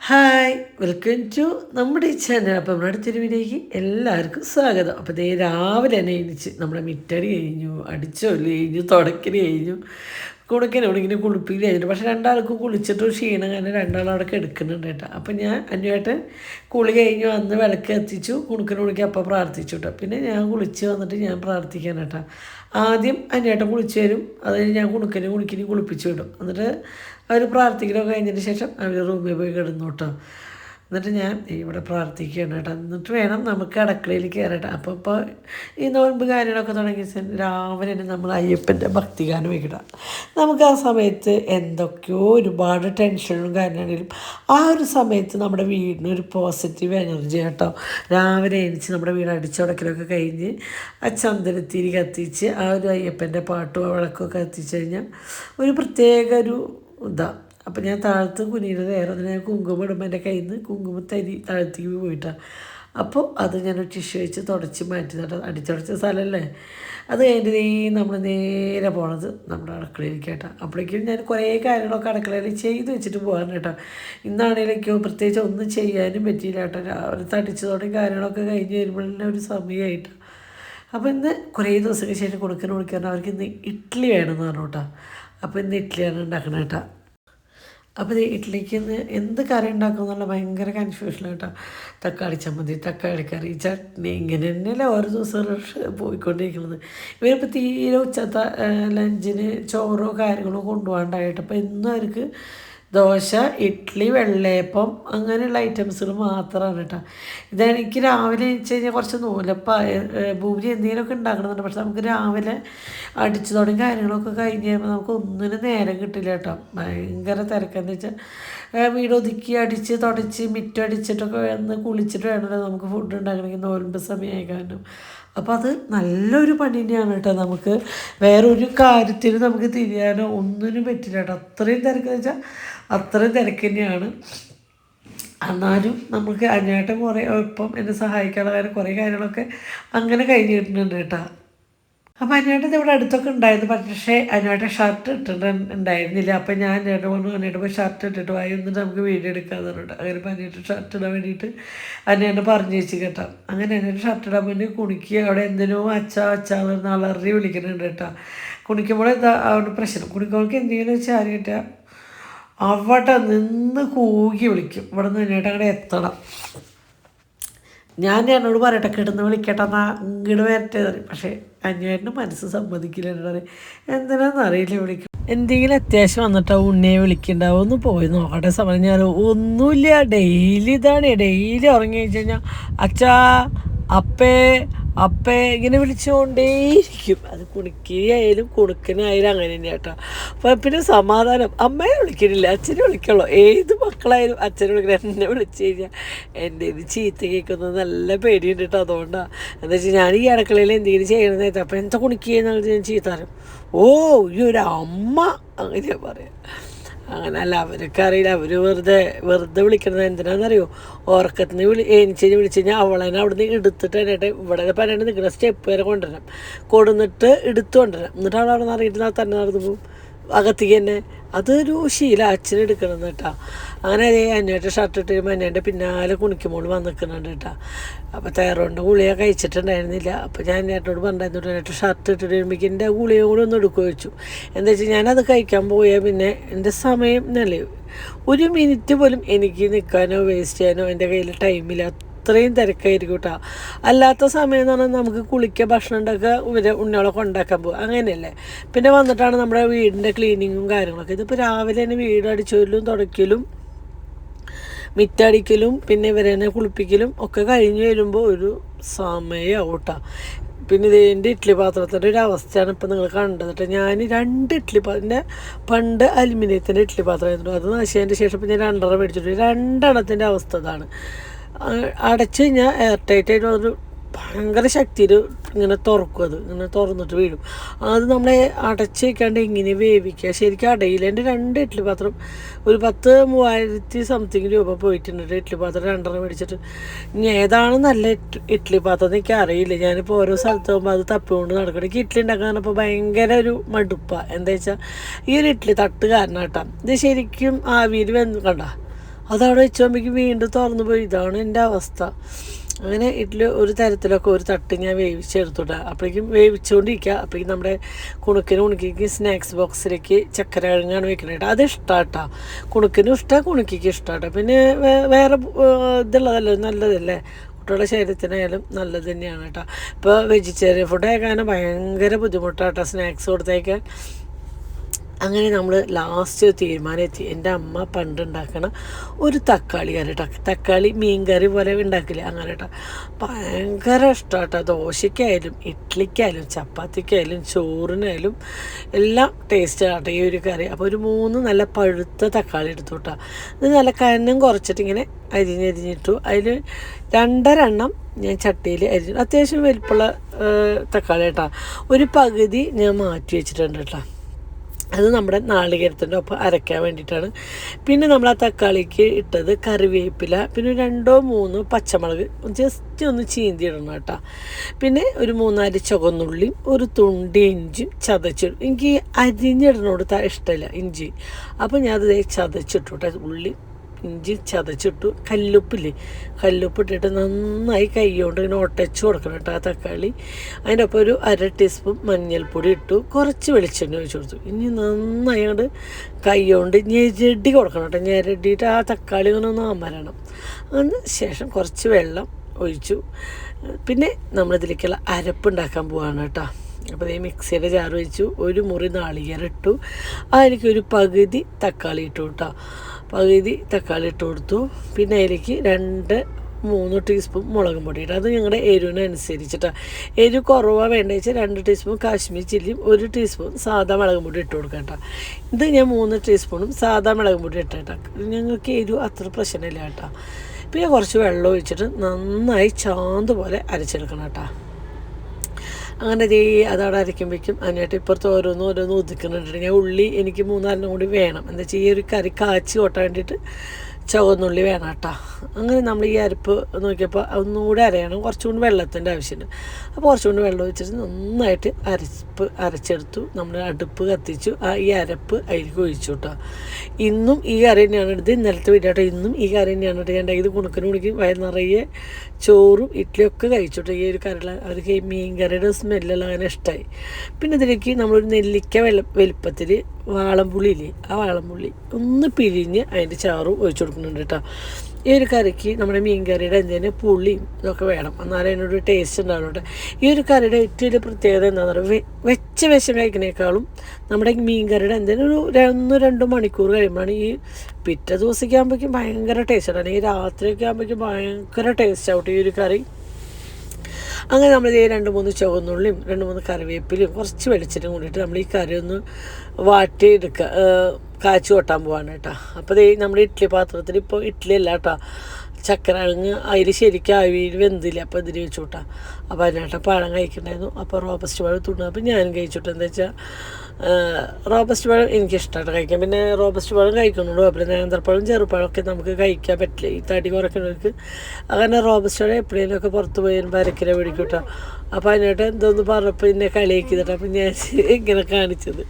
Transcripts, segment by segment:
Hi welcome to നമ്മുടെ ഈ channel അപ്പം നമ്മുടെ അടുത്തൊരു വീഡിയോയ്ക്ക് എല്ലാവർക്കും സ്വാഗതം. അപ്പോൾ ദേ രാവിലെ തന്നെ എണീച്ച് നമ്മുടെ മിറ്റടി കഴിഞ്ഞു അടിച്ചൊല്ലി കഴിഞ്ഞു തുടക്കൽ കഴിഞ്ഞു. കുടുക്കനോട് ഇങ്ങനെ കുളിപ്പിക്കൽ കഴിഞ്ഞിട്ട്. പക്ഷേ രണ്ടാൾക്കും കുളിച്ചിട്ട് ക്ഷീണം കാരണം രണ്ടാളും അവിടെ എടുക്കുന്നുണ്ട് കേട്ടോ. അപ്പം ഞാൻ അന്വേട്ടൻ കുളി കഴിഞ്ഞു അന്ന് വിളക്ക് എത്തിച്ചു കുണുക്കന് കുളിക്ക് അപ്പം പ്രാർത്ഥിച്ചു കേട്ടോ. പിന്നെ ഞാൻ കുളിച്ച് വന്നിട്ട് ഞാൻ പ്രാർത്ഥിക്കാൻ കേട്ടോ. ആദ്യം അന്വേട്ടൻ കുളിച്ച് വരും. അത് ഞാൻ കുണുക്കനെ കുളിക്കിനി കുളിപ്പിച്ചു വിടും. എന്നിട്ട് അവർ പ്രാർത്ഥിക്കലൊക്കെ കഴിഞ്ഞതിന് ശേഷം അവർ റൂമിൽ പോയി കിടന്നു കേട്ടോ എന്നിട്ട് ഞാൻ ഇവിടെ പ്രാർത്ഥിക്കുകയാണ് കേട്ടോ. എന്നിട്ട് വേണം നമുക്ക് അടുക്കളയിൽ കയറട്ടെ. അപ്പോൾ ഇപ്പോൾ ഈ നോൻപ് കാര്യങ്ങളൊക്കെ തുടങ്ങി രാവിലെ തന്നെ നമ്മൾ അയ്യപ്പന്റെ ഭക്തിഗാനം വയ്ക്കണം നമുക്ക് ആ സമയത്ത് എന്തൊക്കെയോ ഒരുപാട് ടെൻഷനും കാര്യമാണെങ്കിലും ആ ഒരു സമയത്ത് നമ്മുടെ വീടിന് ഒരു പോസിറ്റീവ് എനർജി കേട്ടോ. രാവിലെ എണിച്ച് നമ്മുടെ വീട് അടിച്ചുടക്കലൊക്കെ കഴിഞ്ഞ് ആ ചന്ദനത്തിരി കത്തിച്ച് ആ ഒരു അയ്യപ്പന്റെ പാട്ടും വിളക്കൊക്കെ കത്തിച്ച് കഴിഞ്ഞാൽ ഒരു പ്രത്യേക ഒരു ഇതാ. അപ്പം ഞാൻ താഴത്ത് കുനിയുടെ നേരെ ഞാൻ കുങ്കുമം ഇടുമ്പോൾ എന്റെ കയ്യിൽ നിന്ന് കുങ്കുമ തരി താഴത്തേക്ക് പോയിട്ടാണ് അപ്പോൾ അത് ഞാൻ ടിഷ്യൂ വെച്ച് തുടച്ച് മാറ്റി അടിച്ചുടച്ച സ്ഥലമല്ലേ അത് കഴിഞ്ഞിട്ട് നീ നമ്മൾ നേരെ പോണത് നമ്മുടെ അടുക്കളയിലേക്ക് കേട്ടോ അപ്പോഴേക്കും ഞാൻ കുറേ കാര്യങ്ങളൊക്കെ അടുക്കളയിൽ ചെയ്ത് വെച്ചിട്ട് പോകാൻ കേട്ടോ. ഇന്നാണെങ്കിലേക്കോ പ്രത്യേകിച്ച് ഒന്നും ചെയ്യാനും പറ്റിയില്ല കേട്ടോ. രാവിലെ തടിച്ചതോടെ കാര്യങ്ങളൊക്കെ കഴിഞ്ഞ് വരുമ്പോഴേ ഒരു സമയമായിട്ടാണ് അപ്പോൾ ഇന്ന് കുറേ ദിവസങ്ങൾക്ക് ശേഷം കൊടുക്കാൻ കൊടുക്കാൻ അവർക്ക് ഇന്ന് ഇഡ്ഡലി വേണമെന്ന് പറഞ്ഞു കേട്ടോ അപ്പോൾ ഇന്ന് ഇഡ്ഡലിയാണ് ഉണ്ടാക്കണം കേട്ടോ. അപ്പോൾ ഇഡ്ഡലിക്ക് ഇന്ന് എന്ത് കറി ഉണ്ടാക്കും എന്നുള്ള ഭയങ്കര കൺഫ്യൂഷൻ കേട്ടോ. തക്കാളി ചമ്മന്തി തക്കാളി കറി ചട്നി ഇങ്ങനെ തന്നെയല്ലേ ഓരോ ദിവസം പോയിക്കൊണ്ടിരിക്കുന്നത്. ഇവരിപ്പോൾ തീരെ ഉച്ചത്തെ ലഞ്ചിന് ചോറോ കാര്യങ്ങളോ കൊണ്ടുപോകാണ്ടായിട്ട്. അപ്പോൾ ഇന്നും അവർക്ക് ദോശ ഇഡ്ഡലി വെള്ളയപ്പം അങ്ങനെയുള്ള ഐറ്റംസുകൾ മാത്രമാണ് കേട്ടോ. ഇതെനിക്ക് രാവിലെ വെച്ച് കഴിഞ്ഞാൽ കുറച്ച് നൂലപ്പ ഭൂരി എന്തെങ്കിലുമൊക്കെ ഉണ്ടാക്കണമെന്നുണ്ട് പക്ഷെ നമുക്ക് രാവിലെ അടിച്ചു തുടങ്ങി കാര്യങ്ങളൊക്കെ കഴിഞ്ഞ് കഴിയുമ്പോൾ നമുക്ക് ഒന്നിനും നേരം കിട്ടില്ല കേട്ടോ. ഭയങ്കര തിരക്കെന്ന് വെച്ചാൽ വീട് ഒതുക്കി അടിച്ച് തുടച്ച് മിറ്റം അടിച്ചിട്ടൊക്കെ വന്ന് കുളിച്ചിട്ട് വേണമല്ലോ നമുക്ക് ഫുഡ് ഉണ്ടാക്കണമെങ്കിൽ നോൽമ്പ് സമയമായി കാരണം അപ്പോൾ അത് നല്ലൊരു പണി തന്നെയാണ് കേട്ടോ. നമുക്ക് വേറൊരു കാര്യത്തിന് നമുക്ക് തിരിയാനോ ഒന്നിനും പറ്റില്ല കേട്ടോ. അത്രയും തിരക്കെന്ന് വെച്ചാൽ അത്രയും തിരക്ക് തന്നെയാണ് എന്നാലും നമുക്ക് അന്വേട്ടം കുറേ ഇപ്പം എന്നെ സഹായിക്കാനുള്ള കാര്യം കുറേ കാര്യങ്ങളൊക്കെ അങ്ങനെ കഴിഞ്ഞ് കിട്ടുന്നുണ്ട് കേട്ടോ അപ്പോൾ അന്വേട്ടൻ ഇവിടെ അടുത്തൊക്കെ ഉണ്ടായിരുന്നു. പക്ഷേ അന്വേട്ടൻ ഷർട്ട് ഇട്ടിട്ട് ഉണ്ടായിരുന്നില്ല. അപ്പോൾ ഞാൻ അന്വേട്ടൻ പറഞ്ഞു അന്വേട്ടൻ പോയി ഷർട്ട് ഇട്ടിട്ട് വായി എന്നിട്ട് നമുക്ക് വീഡിയോ എടുക്കാമെന്ന് പറഞ്ഞിട്ട്. അങ്ങനെ ഇപ്പോൾ ഷർട്ട് ഇടാൻ വേണ്ടിയിട്ട് അന്വേട്ടൻ പറഞ്ഞു വെച്ച് കേട്ടോ. അങ്ങനെ അന്വേട്ടൻ ഷർട്ട് ഇടാൻ വേണ്ടി കുണിക്കുക അവിടെ എന്തിനോ അച്ഛ അച്ഛ എന്ന് അലറി വിളിക്കുന്നുണ്ട് കേട്ടോ. കുണിക്കുമ്പോൾ എന്താ അവിടെ പ്രശ്നം. കുണിക്കുമ്പോൾക്ക് എന്തെങ്കിലും വെച്ചാൽ കിട്ടുക അവിടെ നിന്ന് കൂകി വിളിക്കും. ഇവിടെ നിന്ന് അന്വേട്ടൻ അങ്ങനെ എത്തണം. ഞാൻ എന്നോട് പറയട്ടെ കിടന്ന് വിളിക്കട്ടെ എന്നാ ഇങ്ങോട്ട് വരട്ടെ പക്ഷേ അന്വേഷണം മനസ്സ് സമ്മതിക്കില്ല എന്തിനാന്ന് അറിയില്ല വിളിക്കും എന്തെങ്കിലും അത്യാവശ്യം വന്നിട്ടാ ഉണ്ണിയെ വിളിക്കണ്ടാവും? ഒന്ന് പോയി നോക്കട്ടെ സമയം ഞാൻ ഒന്നുമില്ല. ഡെയിലി ഇതാണ്. ഡെയിലി ഉറങ്ങി കഴിച്ചു കഴിഞ്ഞാൽ അച്ഛാ അപ്പേ അപ്പേ ഇങ്ങനെ വിളിച്ചുകൊണ്ടേയിരിക്കും അത് കുണുക്കിരിയായാലും കുണുക്കനായാലും അങ്ങനെ തന്നെ കേട്ടോ. അപ്പം പിന്നെ സമാധാനം. അമ്മയെ വിളിക്കണില്ല അച്ഛനെ വിളിക്കുള്ളൂ. ഏത് മക്കളായാലും അച്ഛനെ വിളിക്കണം എന്നെ വിളിച്ചു കഴിഞ്ഞാൽ എന്റെ ഇത് ചീത്ത കേൾക്കുന്നത് നല്ല പേടിയുണ്ട് കേട്ടോ അതുകൊണ്ടാണ് എന്താ വെച്ചാൽ ഞാൻ ഈ അടുക്കളയിൽ എന്തെങ്കിലും ചെയ്യണമെന്ന് അപ്പം എന്താ കുണിക്കുകയെന്നുള്ള ഞാൻ ചീത്താറും ഓ ഈ ഒരു അമ്മ അങ്ങനെ പറയാം. അങ്ങനെ അല്ല അവരൊക്കെ അവർ വെറുതെ വെറുതെ വിളിക്കുന്നത് എന്തിനാണെന്നറിയോ ഉറക്കത്തിൽ നിന്ന് വിളി എനിച്ചിന് വിളിച്ച് കഴിഞ്ഞാൽ അവളെ അവിടെ എടുത്തിട്ട് എന്നിട്ട് ഇവിടെ പറഞ്ഞിട്ട് നിൽക്കുന്ന സ്റ്റെപ്പ് വരെ കൊണ്ടുവരണം. കൊടുന്നിട്ട് എടുത്തു കൊണ്ടുവരണം. എന്നിട്ട് അവൾ അവിടെ നിന്ന് അറിയിട്ട് തന്നെ നടന്നു പോകും. അകത്തേക്ക് തന്നെ അതൊരു ശീല അച്ഛനെടുക്കണം കേട്ടാ. അങ്ങനെ അതേ അന്നേട്ട് ഷർട്ട് ഇട്ട് അന്നേന്റെ പിന്നാലെ കുണിക്കുമ്പോൾ വന്ന് നിൽക്കുന്നുണ്ട് കേട്ടാ. അപ്പോൾ തയ്യാറുണ്ട് ഗുളിക കഴിച്ചിട്ടുണ്ടായിരുന്നില്ല. അപ്പോൾ ഞാൻ എന്നോട് പറഞ്ഞിട്ട് എന്നിട്ട് ഷർട്ട് ഇട്ടിട്ട് വരുമ്പോഴേക്കും എന്റെ ഗുളിക കൂടെ ഒന്ന് എടുക്കുക വെച്ചു എന്താ വെച്ചാൽ ഞാനത് കഴിക്കാൻ പോയാൽ പിന്നെ എന്റെ സമയം എന്നല്ലേ ഒരു മിനിറ്റ് പോലും എനിക്ക് നിൽക്കാനോ വേസ്റ്റ് ചെയ്യാനോ എന്റെ കയ്യിൽ ടൈമില്ല അത്രയും തിരക്കായിരിക്കും കേട്ടോ അല്ലാത്ത സമയം എന്ന് പറഞ്ഞാൽ നമുക്ക് കുളിക്കുക ഭക്ഷണം ഉണ്ടാക്കുക ഇവരെ ഉണ്ണികളൊക്കെ ഉണ്ടാക്കാൻ പോകും അങ്ങനെയല്ലേ? പിന്നെ വന്നിട്ടാണ് നമ്മുടെ വീടിന്റെ ക്ലീനിങ്ങും കാര്യങ്ങളൊക്കെ. ഇതിപ്പോൾ രാവിലെ തന്നെ വീട് അടിച്ചൊല്ലും തുടയ്ക്കലും മിറ്റടിക്കലും പിന്നെ ഇവരെ തന്നെ കുളിപ്പിക്കലും ഒക്കെ കഴിഞ്ഞ് വരുമ്പോൾ ഒരു സമയമാവും കേട്ടോ പിന്നെ ഇത് എന്റെ ഇഡ്ഡലി പാത്രത്തിന്റെ ഒരു അവസ്ഥയാണ് ഇപ്പം നിങ്ങൾ കണ്ടത് കേട്ടോ ഞാൻ രണ്ട് ഇഡ്ഡലി പാത്രത്തിന്റെ പണ്ട് അലുമിനിയത്തിന്റെ ഇഡ്ഡലി പാത്രമായിരുന്നു അത് നശിച്ചതിന്റെ ശേഷം ഇപ്പം ഞാൻ രണ്ടെണ്ണം മേടിച്ചിട്ടുണ്ട്. രണ്ടെണ്ണത്തിന്റെ അവസ്ഥ ഇതാണ്. അടച്ചു കഴിഞ്ഞാൽ എയർ ടൈറ്റ് ആയിട്ട് ഒരു ഭയങ്കര ശക്തിയിൽ ഇങ്ങനെ തുറക്കും അത്. ഇങ്ങനെ തുറന്നിട്ട് വീഴും. അത് നമ്മളെ അടച്ച് വയ്ക്കാണ്ട് ഇങ്ങനെ വേവിക്കുക. ശരിക്കും അടയില്ല എന്റെ രണ്ട് ഇഡ്ഡലി പാത്രം ഒരു പത്ത് മൂവായിരത്തി സംതിങ് രൂപ പോയിട്ടുണ്ട് ഇഡ്ഡലി പാത്രം. രണ്ടെണ്ണം മേടിച്ചിട്ട്. ഇനി ഏതാണ് നല്ല ഇഡ്ഡലി പാത്രം എനിക്ക് അറിയില്ല. ഞാനിപ്പോൾ ഓരോ സ്ഥലത്ത് പോകുമ്പോൾ അത് തപ്പിക്കൊണ്ട് നടക്കണം എനിക്ക് ഇഡ്ഡലി ഉണ്ടാക്കാനപ്പോൾ ഭയങ്കര ഒരു മടുപ്പാണ് എന്താ വെച്ചാൽ ഈ ഒരു ഇഡ്ഡലി തട്ട് കാരണം കേട്ടോ ഇത് ശരിക്കും ആവിയിൽ വെന്ന് കണ്ട? അതവിടെ വെച്ചുമ്പോഴേക്കും വീണ്ടും തുറന്നു പോയി. ഇതാണ് എന്റെ അവസ്ഥ. അങ്ങനെ ഇതിൽ ഒരു തരത്തിലൊക്കെ ഒരു തട്ട് ഞാൻ വേവിച്ചെടുത്തുട്ടാ അപ്പോഴേക്കും വേവിച്ചുകൊണ്ടിരിക്കുക അപ്പോഴേക്കും നമ്മുടെ കുണുക്കിന് കുണുക്കിക്ക് സ്നാക്സ് ബോക്സിലേക്ക് ചക്കര കിഴങ്ങാണ് വെക്കണേട്ടോ അത് ഇഷ്ടാട്ടാ കുണുക്കിനും ഇഷ്ടമാണ് കുണുക്കിക്ക് ഇഷ്ടാട്ടാ പിന്നെ വേറെ ഇതുള്ളതല്ലേ? നല്ലതല്ലേ? കുട്ടികളുടെ ശരീരത്തിനായാലും നല്ലത് തന്നെയാണ് കേട്ടോ ഇപ്പോൾ വെജിറ്റേറിയൻ ഫുഡ് കഴിക്കാനും ഭയങ്കര ബുദ്ധിമുട്ടാട്ടോ സ്നാക്സ് കൊടുത്തേക്കാൻ അങ്ങനെ നമ്മൾ ലാസ്റ്റ് തീരുമാനം എത്തി എന്റെ അമ്മ പണ്ട് ഉണ്ടാക്കണ ഒരു തക്കാളി കറി ഉണ്ടാക്കി തക്കാളി മീൻ കറി പോലെ ഉണ്ടാക്കില്ല അങ്ങനെ കേട്ടോ ഭയങ്കര ഇഷ്ടമാട്ടോ ദോശയ്ക്കായാലും ഇഡ്ഡലിക്കായാലും ചപ്പാത്തിക്കായാലും ചോറിനായാലും എല്ലാം ടേസ്റ്റാണ് കേട്ടോ ഈ ഒരു കറി. അപ്പോൾ ഒരു മൂന്ന് നല്ല പഴുത്ത തക്കാളി എടുത്തു കേട്ടോ ഇത് നല്ല കനം കുറച്ചിട്ട് ഇങ്ങനെ അരിഞ്ഞരിഞ്ഞിട്ടു അതിൽ രണ്ടരെണ്ണം ഞാൻ ചട്ടിയിൽ അരിഞ്ഞു. അത്യാവശ്യം വലിപ്പമുള്ള തക്കാളി കേട്ടോ ഒരു പകുതി ഞാൻ മാറ്റി വെച്ചിട്ടുണ്ട് കേട്ടോ അത് നമ്മുടെ നാളികേരത്തിന്റെ ഒപ്പം അരയ്ക്കാൻ വേണ്ടിയിട്ടാണ്. പിന്നെ നമ്മൾ ആ തക്കാളിക്ക് ഇട്ടത് കറിവേപ്പില പിന്നെ രണ്ടോ മൂന്നോ പച്ചമുളക് ജസ്റ്റ് ഒന്ന് ചീന്തി ഇടണം കേട്ടോ. പിന്നെ ഒരു മൂന്നാൽ ചുവന്നുള്ളിയും ഒരു തുണ്ടി ഇഞ്ചും ചതച്ചിടും. എനിക്ക് അരിഞ്ഞിടണോട് ഇഷ്ടമില്ല ഇഞ്ചി. അപ്പോൾ ഞാൻ അത് ചതച്ചിട്ടു കേട്ടോ ഉള്ളി ഇഞ്ചി ചതച്ചിട്ടു കല്ലുപ്പില്ലേ? കല്ലുപ്പ് ഇട്ടിട്ട് നന്നായി കൈ കൊണ്ട് ഇങ്ങനെ ഒട്ടച്ച് കൊടുക്കണം കേട്ടോ ആ തക്കാളി. അതിന്റെ ഒപ്പം ഒരു അര ടീസ്പൂൺ മഞ്ഞൾപ്പൊടി ഇട്ടു. കുറച്ച് വെളിച്ചെണ്ണ ഒഴിച്ചു കൊടുത്തു. ഇനി നന്നായി അങ്ങോട്ട് കൈ കൊണ്ട് ഞെരടി കൊടുക്കണം കേട്ടോ. ഞെരടിയിട്ട് ആ തക്കാളി ഇങ്ങനെ ഒന്ന് അമരണം അതിന് ശേഷം കുറച്ച് വെള്ളം ഒഴിച്ചു. പിന്നെ നമ്മളിതിലേക്കുള്ള അരപ്പ് ഉണ്ടാക്കാൻ പോവാണ് കേട്ടോ. അപ്പോൾ ഈ മിക്സിയുടെ ജാർ വെച്ചു ഒരു മുറി നാളികേരം ഇട്ടു. അതിലേക്ക് ഒരു പകുതി തക്കാളി ഇട്ടു കേട്ടോ. പകുതി തക്കാളി ഇട്ട് കൊടുത്തു. പിന്നെ അതിലേക്ക് രണ്ട് മൂന്ന് ടീസ്പൂൺ മുളകും പൊടി ഇട്ടു. അത് ഞങ്ങളുടെ എരിവിനനുസരിച്ചിട്ടാണ് എരിവ് കുറവാണ് വേണ്ടത് വെച്ചാൽ രണ്ട് ടീസ്പൂൺ കാശ്മീർ ചില്ലിയും ഒരു ടീസ്പൂൺ സാധാ മുളകും പൊടി ഇട്ട് കൊടുക്കാം ഇത് ഞാൻ മൂന്ന് ടീസ്പൂണും സാധാ മുളകും പൊടി ഇട്ടേട്ടാ ഞങ്ങൾക്ക് എരിവ് അത്ര പ്രശ്നമില്ല കേട്ടോ. പിന്നെ കുറച്ച് വെള്ളം ഒഴിച്ചിട്ട് നന്നായി ചാന്ത് പോലെ അരച്ചെടുക്കണം കേട്ടോ. അങ്ങനെ ചെയ്യ് അതവിടെ അരയ്ക്കുമ്പോഴേക്കും അതിനായിട്ട് ഇപ്പുറത്ത് ഓരോന്ന് ഓരോന്ന് ഒതുക്കുന്നുണ്ട്. ഞാൻ ഉള്ളി എനിക്ക് മൂന്നാലിനും കൂടി വേണം. എന്താ വെച്ചാൽ ഈ ഒരു കറി കാച്ചി ഓട്ടാൻ വേണ്ടിയിട്ട് ചുവന്നുള്ളി വേണം കേട്ടോ. അങ്ങനെ നമ്മൾ ഈ അരപ്പ് നോക്കിയപ്പോൾ ഒന്നുകൂടി അരയണം. കുറച്ചും കൂടി വെള്ളത്തിന്റെ ആവശ്യമുണ്ട്. അപ്പോൾ കുറച്ചും കൂടി വെള്ളം വെച്ചിട്ട് നന്നായിട്ട് അരപ്പ് അരച്ചെടുത്തു. നമ്മൾ അടുപ്പ് കത്തിച്ചു. ആ ഈ അരപ്പ് അതിലേക്ക് ഒഴിച്ചു കേട്ടോ. ഇന്നും ഈ കറി തന്നെയാണ് എടുത്ത് ഇന്നലത്തെ വീഡിയോ ഇന്നും ഈ കറി തന്നെയാണ് എടുത്ത് ഞാൻ ഇത് കുണുക്കിന് കുണിക്കും വയറ് നിറയെ ചോറും ഇഡ്ഡലിയൊക്കെ കഴിച്ചോട്ടെ. ഈ ഒരു കറിയുള്ള അവർക്ക് ഈ മീൻ കറിയുടെ സ്മെല്ലെല്ലാം അങ്ങനെ ഇഷ്ടമായി പിന്നെ ഇതിലേക്ക് നമ്മളൊരു നെല്ലിക്ക വെള്ള വലുപ്പത്തിൽ വാളംപുള്ളിയില്ലേ ആ വാളംപുള്ളി ഒന്ന് പിഴിഞ്ഞ് അതിന്റെ ചാറും ഒഴിച്ചു കൊടുക്കുന്നുണ്ട് കേട്ടോ. ഈ ഒരു കറിക്ക് നമ്മുടെ മീൻ കറിയുടെ എന്തിന് പുളിയും ഇതൊക്കെ വേണം. എന്നാലേ അതിനൊരു ടേസ്റ്റ് ഉണ്ടാവുള്ളൂ ഈ ഒരു കറിയുടെ ഏറ്റവും വലിയ പ്രത്യേകത എന്താണെന്ന് പറയുക വെച്ച വിഷം കഴിക്കുന്നേക്കാളും നമ്മുടെ മീൻ കറിയുടെ എന്തെങ്കിലും ഒരു ഒന്ന് രണ്ട് മണിക്കൂർ കഴിയുമ്പോഴാണ് ഈ പിറ്റേ ദിവസമൊക്കെ ആകുമ്പോഴേക്കും ഭയങ്കര ടേസ്റ്റാണ് അല്ലെങ്കിൽ രാത്രിയൊക്കെ ആകുമ്പോഴേക്കും ഭയങ്കര ടേസ്റ്റ് ആവട്ടെ ഈ ഒരു കറി. അങ്ങനെ നമ്മൾ രണ്ട് മൂന്ന് ചുവന്നുള്ളിയും രണ്ട് മൂന്ന് കറിവേപ്പിലും കുറച്ച് വെളിച്ചിട്ടും കൂടിയിട്ട് നമ്മൾ ഈ കറി ഒന്ന് വാട്ടിയെടുക്കുക കാച്ചു കൊട്ടാൻ പോവാണ് കേട്ടോ. അപ്പോൾ ദേ നമ്മുടെ ഇഡ്ഡലി പാത്രത്തിൽ ഇപ്പോൾ ഇഡ്ഡലി അല്ല കേട്ടോ. ചക്കരങ്ങ് അതിൽ ശരിക്കും ആവിയിൽ വെന്തില്ല അപ്പോൾ ഇതിൽ വെച്ചു കൂട്ടാം അപ്പോൾ അതിനായിട്ട് പഴം കഴിക്കണ്ടായിരുന്നു. അപ്പോൾ റോബസ്റ്റ് പഴം തുടങ്ങും അപ്പോൾ ഞാനും കഴിച്ചിട്ട് എന്താ വെച്ചാൽ റോബസ്റ്റ് പഴം എനിക്കിഷ്ടമായിട്ട് കഴിക്കാം പിന്നെ റോബസ്റ്റ് പഴം കഴിക്കുന്നുള്ളൂ അപ്പോൾ നേന്ത്രപ്പഴം ചെറുപ്പഴമൊക്കെ നമുക്ക് കഴിക്കാൻ പറ്റില്ല. ഈ തടി കുറയ്ക്കുന്നവർക്ക് അങ്ങനെ റോബസ്റ്റ് പഴം എപ്പോഴേലൊക്കെ പുറത്ത് പോയി വരക്കില അരക്കില പിടിക്കും കേട്ടോ അപ്പോൾ അതിനായിട്ട് എന്തോന്ന് പറഞ്ഞപ്പോൾ എന്നെ കളിയാക്കിയിട്ട് അപ്പോൾ ഞാൻ ഇങ്ങനെ കാണിച്ചത്.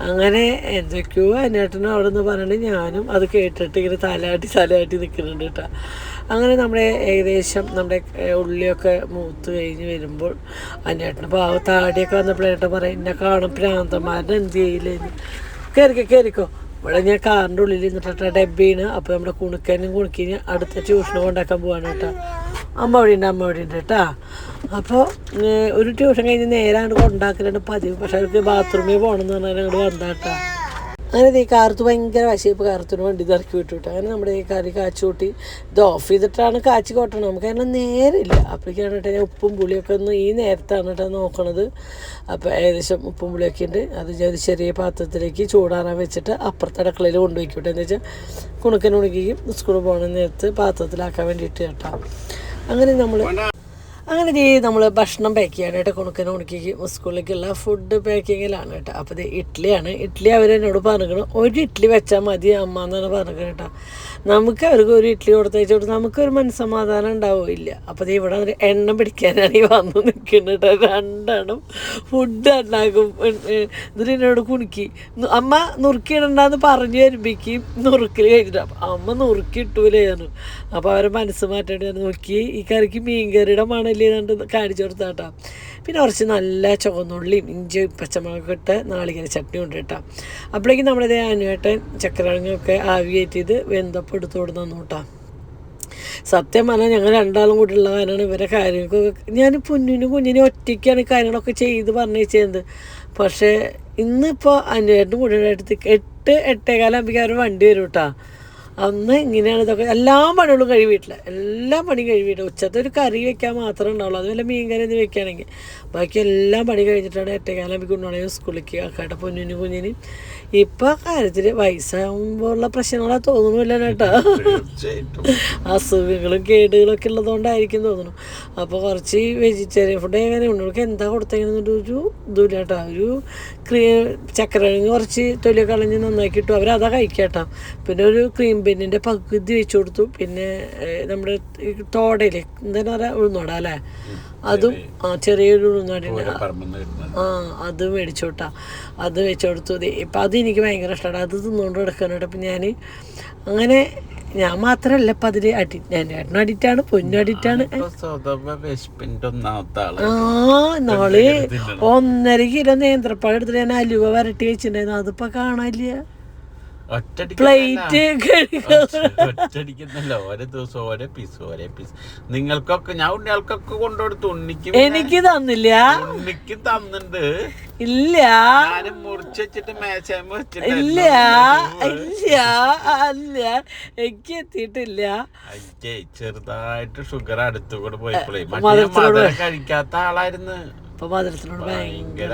അങ്ങനെ എന്തൊക്കെയോ അനേട്ടനും അവിടെ നിന്ന് പറഞ്ഞിട്ട് ഞാനും അത് കേട്ടിട്ട് ഇങ്ങനെ തലയാട്ടി തലയാട്ടി നിൽക്കുന്നുണ്ട് കേട്ടോ. അങ്ങനെ നമ്മുടെ ഏകദേശം നമ്മുടെ ഉള്ളിയൊക്കെ മൂത്ത് കഴിഞ്ഞ് വരുമ്പോൾ അനേട്ടന് പാവ താടിയൊക്കെ വന്നപ്പോൾ ഏട്ടൻ പറയും എന്നെ കാണും പ്രാന്തന്മാരുടെ എന്ത് ചെയ്യില്ലേന്ന് കയറിക്കോ കയറിക്കോ. ഇവിടെ ഞാൻ കാറിന്റെ ഉള്ളിൽ നിന്നിട്ട് ഡബ്ബീണ് അപ്പോൾ നമ്മുടെ കുണുക്കനും കുണുക്കിന് അടുത്ത ട്യൂഷന് കൊണ്ടാക്കാൻ പോവാണ് കേട്ടോ. അമ്മ അവിടെ ഉണ്ട് അമ്മ അവിടെ ഉണ്ട് കേട്ടോ. അപ്പോൾ ഒരു ട്യൂഷൻ കഴിഞ്ഞ് നേരെ അങ്ങോട്ട് കൊണ്ടാക്കലുണ്ട് പതിവ്. പക്ഷെ അവർക്ക് ബാത്റൂമിൽ പോകണം എന്ന് പറഞ്ഞാൽ അങ്ങോട്ട് വന്നാട്ടാ അങ്ങനെ ഈ കാർത്ത് ഭയങ്കര വശയിപ്പ് കാർത്തിന് വണ്ടി ഇറക്കി വിട്ടു വിട്ടു അങ്ങനെ നമ്മുടെ ഈ കറി കാച്ചു കൂട്ടി ഇത് ഓഫ് ചെയ്തിട്ടാണ് കാച്ചി കൊട്ടണം നമുക്ക് അതിന് നേരില്ല അപ്പോഴേക്കാണ് കേട്ടോ ഞാൻ ഉപ്പും പുളിയൊക്കെ ഒന്ന് ഈ നേരത്താണ് കേട്ടോ നോക്കണത്. അപ്പോൾ ഏകദേശം ഉപ്പും പുളിയൊക്കെ ഉണ്ട്. അത് ഞാൻ ചെറിയ പാത്രത്തിലേക്ക് ചൂടാറാൻ വെച്ചിട്ട് അപ്പുറത്തെ അടുക്കളയിൽ കൊണ്ടുപോയിക്കോട്ടെ. എന്ന് വെച്ചാൽ കുണുക്കൻ ഉണക്കിക്കും സ്കൂളിൽ പോകുന്ന നേരത്ത് പാത്രത്തിലാക്കാൻ വേണ്ടിയിട്ട് കേട്ടോ. അങ്ങനെ നമ്മൾ അങ്ങനെ ചെയ്ത് നമ്മൾ ഭക്ഷണം പാക്ക് ചെയ്യാനായിട്ട് കുണുക്കനെ ഉണക്കി സ്കൂളിലേക്കുള്ള ഫുഡ് പാക്കിങ്ങിലാണ് കേട്ടോ. അപ്പോൾ ഇത് ഇഡ്ഡലിയാണ് ഇഡ്ഡലി അവർ എന്നോട് പറഞ്ഞിരിക്കണം ഒരു ഇഡ്ഡലി വെച്ചാൽ മതി അമ്മ എന്നാണ് പറഞ്ഞിരിക്കണം കേട്ടോ. നമുക്ക് അവർക്ക് ഒരു ഇഡ്ഡലി കൊടുത്തേച്ച് കൊടുത്ത് നമുക്കൊരു മനസ്സമാധാനം ഉണ്ടാവില്ല അപ്പോൾ ഇത് ഇവിടെ ഒരു എണ്ണം പിടിക്കാനാണ് ഈ വന്നു നിൽക്കുന്നത്. രണ്ടെണ്ണം ഫുഡ് ഉണ്ടാക്കും. എന്നിട്ട് എന്നോട് കുണുക്കി അമ്മ നുറുക്കിയിടണ്ടെന്ന് പറഞ്ഞു വരുമ്പിക്കും നുറുക്കിൽ കഴിഞ്ഞിട്ട് അമ്മ നുറുക്കി ഇട്ടൂലായിരുന്നു അപ്പോൾ അവരെ മനസ്സ് മാറ്റാണ്ട് ഞാൻ നോക്കി ഈ കറിക്ക് മീൻകറിയുടെ മണല്ലേ കണ്ട് കാണിച്ചു കൊടുത്താട്ടാ. പിന്നെ കുറച്ച് നല്ല ചുവന്നുള്ളിയും ഇഞ്ചി പച്ചമുളകൊക്കെ ഇട്ട് നാളികേര ചട്നി ഉണ്ട് കേട്ടോ. അപ്പോഴേക്കും നമ്മളിത് അനുവേട്ടൻ ചക്കരങ്ങൊക്കെ ആവി കയറ്റിയത് വെന്തപ്പം എടുത്തു കൊടുത്തു കേട്ടോ. സത്യം പറഞ്ഞാൽ ഞങ്ങൾ രണ്ടാളും കൂടി ഉള്ള കാര്യമാണ് ഇവരെ കാര്യങ്ങൾക്കൊക്കെ. ഞാൻ പൊന്നിനും കുഞ്ഞിനും ഒറ്റയ്ക്കാണ് കാര്യങ്ങളൊക്കെ ചെയ്ത് പറഞ്ഞു ചെയ്യുന്നത് പക്ഷേ ഇന്നിപ്പോൾ അന്വേഷണം കൂടി അടുത്ത് എട്ട് ആകുമ്പോഴേക്കും അവർ വണ്ടി വരും കേട്ടോ. അന്ന് ഇങ്ങനെയാണ് ഇതൊക്കെ എല്ലാ പണികളും കഴിയും എല്ലാ പണിയും കഴിയും ഉച്ചത്തെ ഒരു കറി വെക്കാൻ മാത്രമേ ഉണ്ടാവുള്ളൂ. അതുപോലെ മീൻ കറി എന്ത് വെക്കുകയാണെങ്കിൽ. ബാക്കി എല്ലാം പണി കഴിഞ്ഞിട്ടാണ് എട്ടേകാലാകുമ്പോൾ കൊണ്ടുപോകണമെങ്കിൽ സ്കൂളിലേക്ക്. ആക്കാട്ടെ പൊന്നിനും കുഞ്ഞിനും. ഇപ്പം കാര്യത്തിൽ വയസ്സാകുമ്പോഴുള്ള പ്രശ്നങ്ങളാ തോന്നുന്നില്ല കേട്ടോ. അസുഖങ്ങളും കേടുകളും ഒക്കെ ഉള്ളതുകൊണ്ടായിരിക്കും തോന്നുന്നു. അപ്പോൾ കുറച്ച് വെജിറ്റേറിയൻ ഫുഡ് എങ്ങനെ ഉണ്ടോ എന്താ കൊടുത്തേക്കുന്നത് ഒരു ഇതുമില്ല കേട്ടോ. ഒരു ക്രീ ചക്കരക്കിഴങ്ങ് കുറച്ച് തൊലി കളഞ്ഞ് നന്നാക്കി ഇട്ടു അവരതാ കഴിക്കാട്ടോ പിന്നെ ഒരു ക്രീം ബെന്നിന്റെ പകുതി വെച്ച് കൊടുത്തു. പിന്നെ നമ്മുടെ തോടയില്ലേ എന്താ പറയുക ഉഴുന്നോടാ അല്ലേ? അതും ആ ചെറിയൊരു ആ അത് മേടിച്ചോട്ടാ. അത് വെച്ച് കൊടുത്തു ഇപ്പം അത് എനിക്ക് ഭയങ്കര ഇഷ്ടമാണ് അത് തിന്നുകൊണ്ട് കിടക്കാനായിട്ട് അപ്പം ഞാൻ അങ്ങനെ ഞാൻ മാത്രല്ല ഇപ്പം അതിൽ അഡിക്റ്റ് ഞാൻ ഏട്ടനും ആണ് പൊന്നും അഡിറ്റാണ് ആ നാളെ ഒന്നര കിലോ നേന്ത്രപ്പഴം എടുത്തിട്ട് ഞാൻ അലുവ വരട്ടി വെച്ചിട്ടുണ്ടായിരുന്നു. അതിപ്പോൾ കാണാനില്ല. പ്ലേറ്റ് കഴുകുക ഒറ്റടിക്കുന്നല്ല ഓരോ ദിവസം ഓരോ പീസ് ഓരോ പീസ് നിങ്ങൾക്കൊക്കെ ഞാൻ ഉണ്ണികൾക്കൊക്കെ കൊണ്ടുകൊടുത്തു ഉണ്ണിക്ക് എനിക്ക് തന്നില്ല. ഉണ്ണിക്ക് തന്നിണ്ട്. ഇല്ല. മുറിച്ച് വെച്ചിട്ട് മേശാമ ഇല്ല. ഇല്ല. അല്ല. എനിക്ക് എത്തിയിട്ടില്ല. അയ്യേ ചെറുതായിട്ട് ഷുഗർ അടുത്തു കൂടെ പോയപ്പോഴേ മധുരം കഴിക്കാത്ത ആളായിരുന്നു. ഇപ്പൊ മധുരത്തിനോട് ഭയങ്കര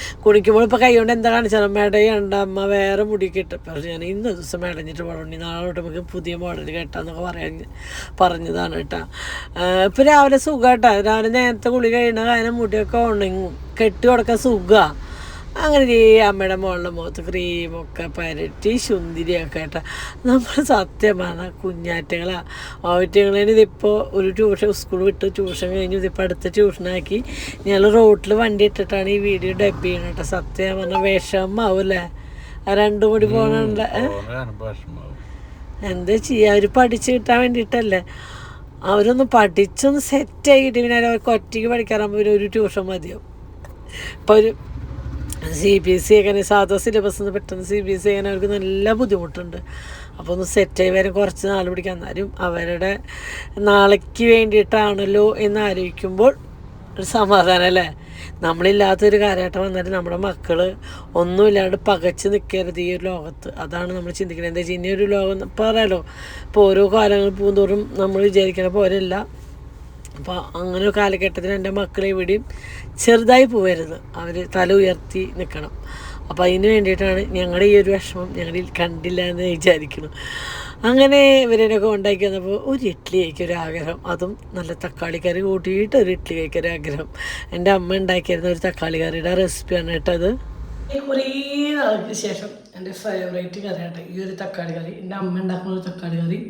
ഭയങ്കര ഇഷ്ടം ആർത്തിയായിക്കും കുടിക്കുമ്പോൾ ഇപ്പൊ കൈ കൊണ്ട് എന്താ കാണിച്ചാൽ മേടയുണ്ട് അമ്മ വേറെ മുടി കിട്ടും. പക്ഷെ ഞാൻ ഇന്ന് ദിവസം മേടഞ്ഞിട്ട് പോകണം നാളെ തൊട്ട് നമുക്ക് പുതിയ മോഡൽ കേട്ടാന്നൊക്കെ പറയാൻ പറഞ്ഞതാണ് കേട്ടോ. ഇപ്പോൾ രാവിലെ സുഖം കേട്ടോ രാവിലെ നേരത്തെ കുളി കഴിയുന്ന കാര്യം മുടിയൊക്കെ ഉണങ്ങും. കെട്ടി കൊടുക്കാൻ സുഖമാണ് അങ്ങനെ ഈ അമ്മയുടെ മുകളിലെ മുഖത്ത് ക്രീമൊക്കെ പരട്ടി ശുന്തിരിയൊക്കെ കേട്ടോ. നമ്മൾ സത്യമാണ് കുഞ്ഞാറ്റകളാണ് ഓവറ്റകളേന് ഇതിപ്പോൾ ഒരു ട്യൂഷൻ സ്കൂൾ വിട്ട് ട്യൂഷൻ കഴിഞ്ഞ് ഇതിപ്പോൾ അടുത്ത ട്യൂഷനാക്കി ഞങ്ങൾ റോട്ടിൽ വണ്ടി ഇട്ടിട്ടാണ് ഈ വീഡിയോ ഡബ് ചെയ്യണം കേട്ടോ. സത്യം പറഞ്ഞാൽ വിഷമാവും അല്ലേ ആ രണ്ടും കൂടി പോകണുണ്ട് എന്താ ചെയ്യുക അവർ പഠിച്ച് കിട്ടാൻ വേണ്ടിയിട്ടല്ലേ? അവരൊന്ന് പഠിച്ചൊന്ന് സെറ്റ് ആയിട്ട് പിന്നെ അവർക്ക് ഒറ്റയ്ക്ക് പഠിക്കാറാകുമ്പോൾ ഒരു ട്യൂഷൻ മതിയാവും. ഇപ്പോൾ ഒരു സി ബി എസ് സി അങ്ങനെ സാധാ സിലബസ് പെട്ടെന്ന് സി ബി എസ് സി അങ്ങനെ അവർക്ക് നല്ല ബുദ്ധിമുട്ടുണ്ട്. അപ്പോൾ ഒന്ന് ആയി വരാൻ കുറച്ച് നാൾ പിടിക്കാൻ എന്നാലും അവരുടെ നാളേക്ക് വേണ്ടിയിട്ടാണല്ലോ എന്ന് ആലോചിക്കുമ്പോൾ ഒരു സമാധാനം അല്ലേ? നമ്മളില്ലാത്തൊരു കാലഘട്ടം വന്നിട്ട് നമ്മുടെ മക്കൾ ഒന്നുമില്ലാണ്ട് പകച്ച് നിൽക്കരുത് ഈ ഒരു ലോകത്ത്. അതാണ് നമ്മൾ ചിന്തിക്കുന്നത്. എന്താ വെച്ചാൽ ഇനിയൊരു ലോകം പറയാലോ. ഇപ്പോൾ ഓരോ കാലങ്ങൾ പോകുന്തോറും നമ്മൾ വിചാരിക്കണ പോലെയല്ല. അപ്പോൾ അങ്ങനെ ഒരു കാലഘട്ടത്തിൽ എന്റെ മക്കൾ എവിടെയും ചെറുതായി പോകരുത് അവർ തല ഉയർത്തി നിൽക്കണം അപ്പോൾ അതിന് വേണ്ടിയിട്ടാണ് ഞങ്ങളുടെ ഈ ഒരു വിഷമം ഞങ്ങളിൽ കണ്ടില്ല എന്ന് വിചാരിക്കുന്നു. അങ്ങനെ ഇവരെയൊക്കെ ഉണ്ടാക്കി വന്നപ്പോൾ ഒരു ഇഡ്ഡലി കഴിക്കൊരു ആഗ്രഹം. അതും നല്ല തക്കാളി കറി കൂട്ടിയിട്ട് ഒരു ഇഡ്ഡലി കഴിക്കൊരു ആഗ്രഹം. എന്റെ അമ്മ ഉണ്ടാക്കിയിരുന്ന ഒരു തക്കാളി കറിയുടെ റെസിപ്പിയാണ് കേട്ടത് കുറേ നാൾക്ക് ശേഷം എന്റെ ഫേവറേറ്റ് കറിയാട്ടെ ഈ ഒരു തക്കാളി കറി. എന്റെ അമ്മ ഉണ്ടാക്കുന്ന ഒരു തക്കാളി കറി